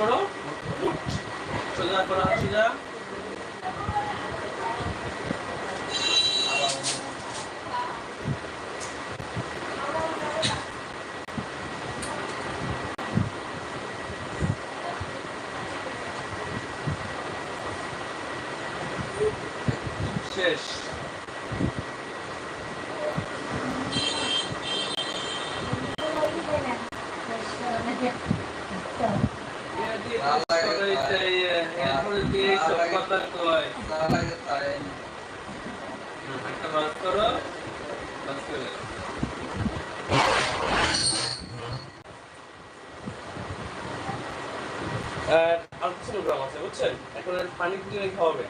করো। সোজা করো সোজা শেষ। Yeah. আর আর কিছু প্রোগ্রাম আছে বুঝছেন? এখন পানি দিয়ে খাওয়াবে